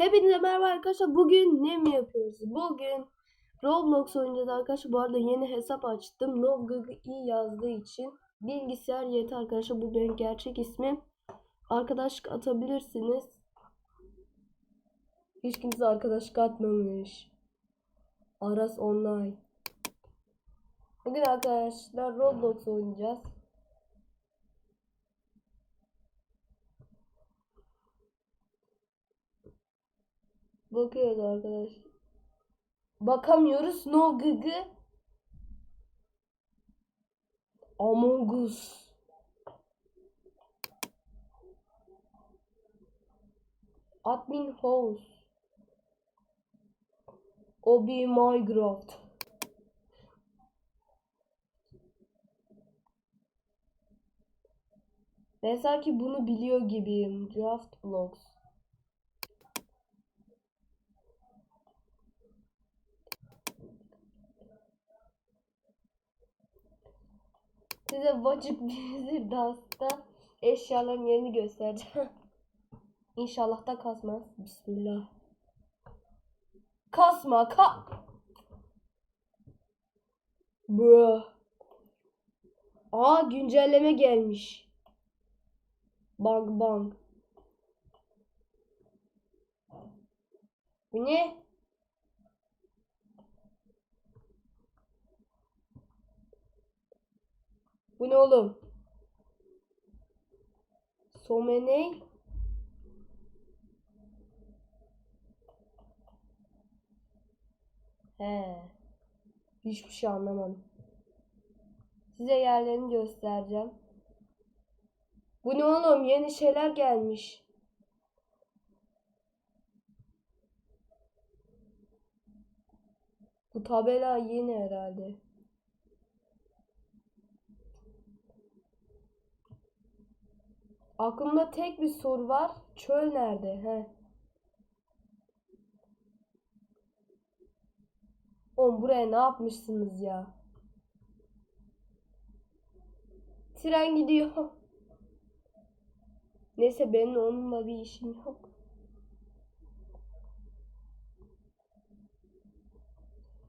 Hepinize merhaba arkadaşlar. Bugün ne mi yapıyoruz? Bugün Roblox oynayacağız arkadaşlar. Bu arada yeni hesap açtım. NoGGI yazdığı için. Bilgisayar yeti arkadaşlar. Bu benim gerçek ismim. Arkadaşlık atabilirsiniz. Hiç kimse arkadaşlık atmamış. Aras Online. Bugün arkadaşlar Roblox oynayacağız. Bakıyoruz arkadaş. Bakamıyoruz. No gıgı. Among Us. Admin house. Obi Minecraft. Ben sanki bunu biliyor gibiyim. Draft Blocks. Size Vacık Wizard Dance'da eşyaların yerini göstereceğim. İnşallah da kasmaz. Bismillah. Kasma ka. Bro. Aa güncelleme gelmiş. Bang bang. Bu ne? Bu ne oğlum? Someney. He. Hiçbir şey anlamadım. Size yerlerini göstereceğim. Bu ne oğlum? Yeni şeyler gelmiş. Bu tabela yeni herhalde. Aklımda tek bir soru var. Çöl nerede? He. Oğlum buraya ne yapmışsınız ya? Tren gidiyor. Neyse benim onunla bir işim yok.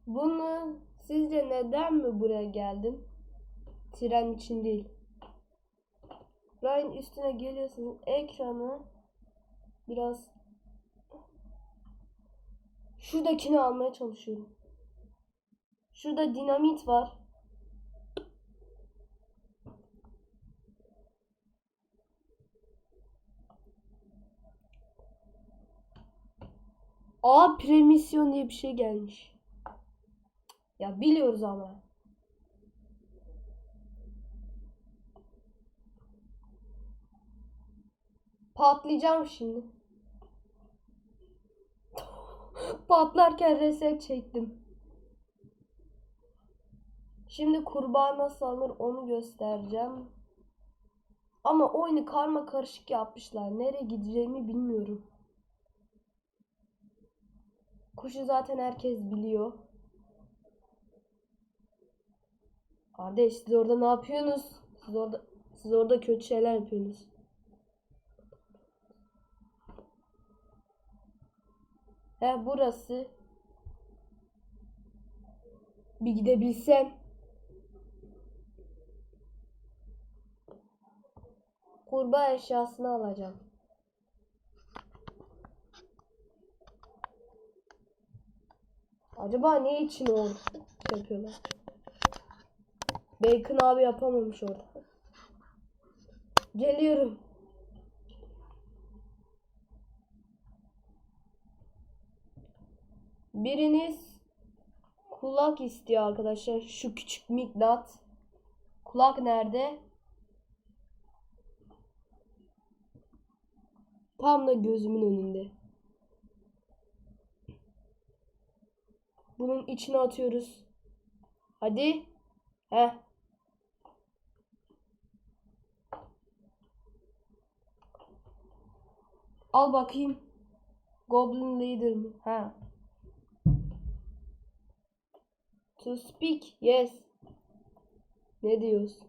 Bunu sizce neden mi buraya geldim? Tren için değil. Ryan üstüne geliyorsunuz. Ekranı biraz şuradakini almaya çalışıyorum. Şurada dinamit var. A premisyon diye bir şey gelmiş. Ya biliyoruz ama. Patlayacağım şimdi. Patlarken reset çektim. Şimdi kurbağa nasıl alınır onu göstereceğim. Ama oyunu karma karışık yapmışlar. Nereye gideceğimi bilmiyorum. Kuşu zaten herkes biliyor. Kardeş siz orada ne yapıyorsunuz? Siz orada siz orada kötü şeyler yapıyorsunuz. He burası. Bir gidebilsem. Kurbağa eşyasını alacağım. Acaba ne için o yapıyorlar? Bacon abi yapamamış orada. Geliyorum. Biriniz kulak istiyor arkadaşlar. Şu küçük miknat. Kulak nerede? Tam da gözümün önünde. Bunun içine atıyoruz. Hadi. He. Al bakayım. Goblin Leader mı? Ha. To speak. Yes. Ne diyorsun?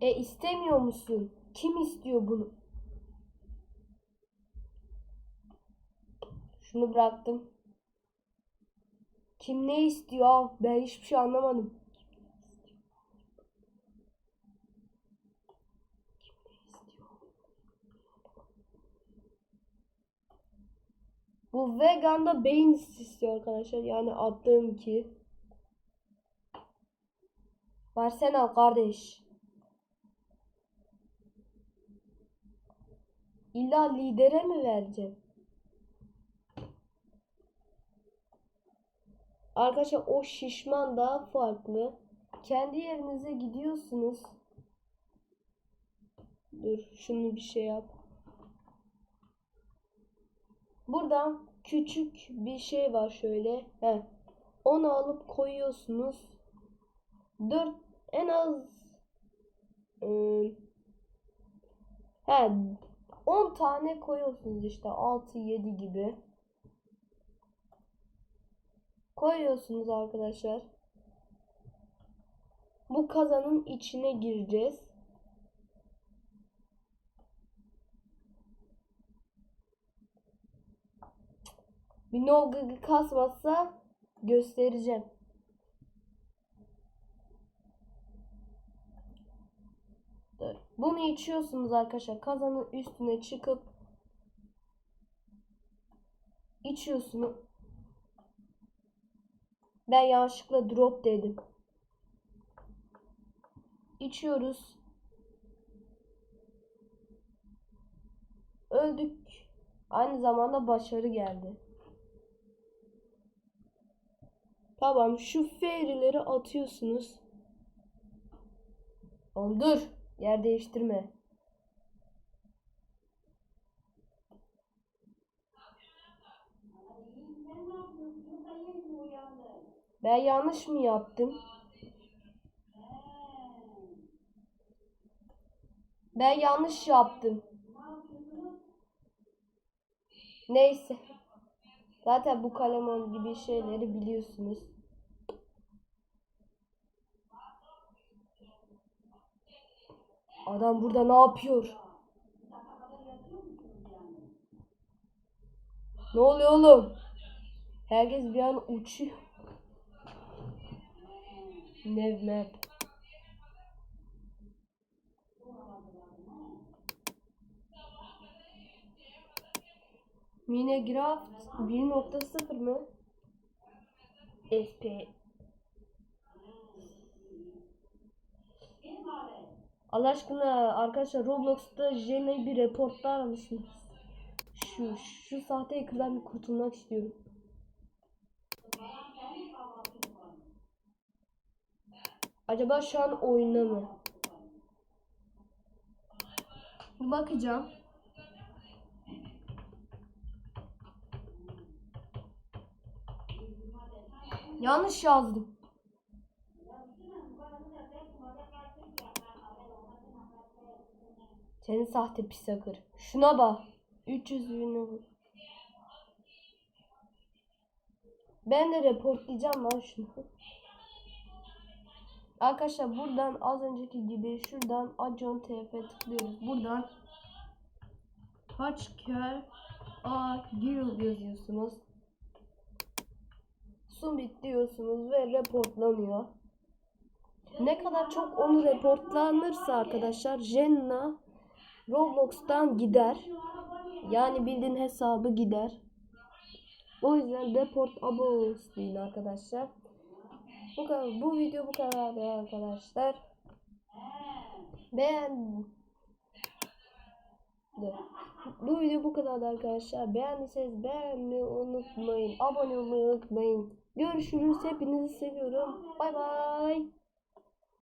E istemiyor musun? Kim istiyor bunu? Şunu bıraktım. Kim ne istiyor? Ben hiçbir şey anlamadım. Kim ne istiyor? Bu veganda beyin istiyor arkadaşlar. Yani attığım ki. Versene kardeş. İlla lidere mi vereceğim? Arkadaşlar o şişman daha farklı. Kendi yerinize gidiyorsunuz. Dur şunu bir şey yap. Buradan küçük bir şey var şöyle. He. Onu alıp koyuyorsunuz. 4 en az ıı, he 10 tane koyuyorsunuz işte 6 7 gibi. Koyuyorsunuz arkadaşlar. Bu kazanın içine gireceğiz. Bir no gıgı kasmazsa göstereceğim. Bunu içiyorsunuz arkadaşlar. Kazanın üstüne çıkıp içiyorsunuz. Ben yanlışlıkla drop dedim. İçiyoruz. Öldük. Aynı zamanda başarı geldi. Tamam şu fairy'leri atıyorsunuz. Oğlum dur. Yer değiştirme. Ben yanlış mı yaptım? Ben yanlış yaptım. Neyse. Zaten bu kalemon gibi şeyleri biliyorsunuz. Adam burada ne yapıyor? Ne oluyor oğlum? Herkes bir an uçuyor. Nev map. Minecraft 1.0 mı? SP Allah aşkına arkadaşlar Roblox'ta Jena'yı bir reportlar mısınız? Şu şu sahte bir kurtulmak istiyorum. Acaba şu an oyunda mı? Bakacağım. Yanlış yazdım. Senin sahte pis akır. Şuna bak. 300 bin olur. Ben de reportlayacağım lan şunu. Arkadaşlar buradan az önceki gibi şuradan Acon TF tıklıyoruz. Buradan Haçker A Gil yazıyorsunuz. Summit diyorsunuz ve reportlanıyor. Ne kadar çok onu reportlanırsa arkadaşlar Jenna Roblox'tan gider. Yani bildiğin hesabı gider. O yüzden report abos değil arkadaşlar. Bu kadar, bu video bu kadar arkadaşlar. Beğen Dur. Bu video bu kadar arkadaşlar. Beğendiyseniz beğenmeyi unutmayın. Abone olmayı unutmayın. Görüşürüz. Hepinizi seviyorum. Bay bay.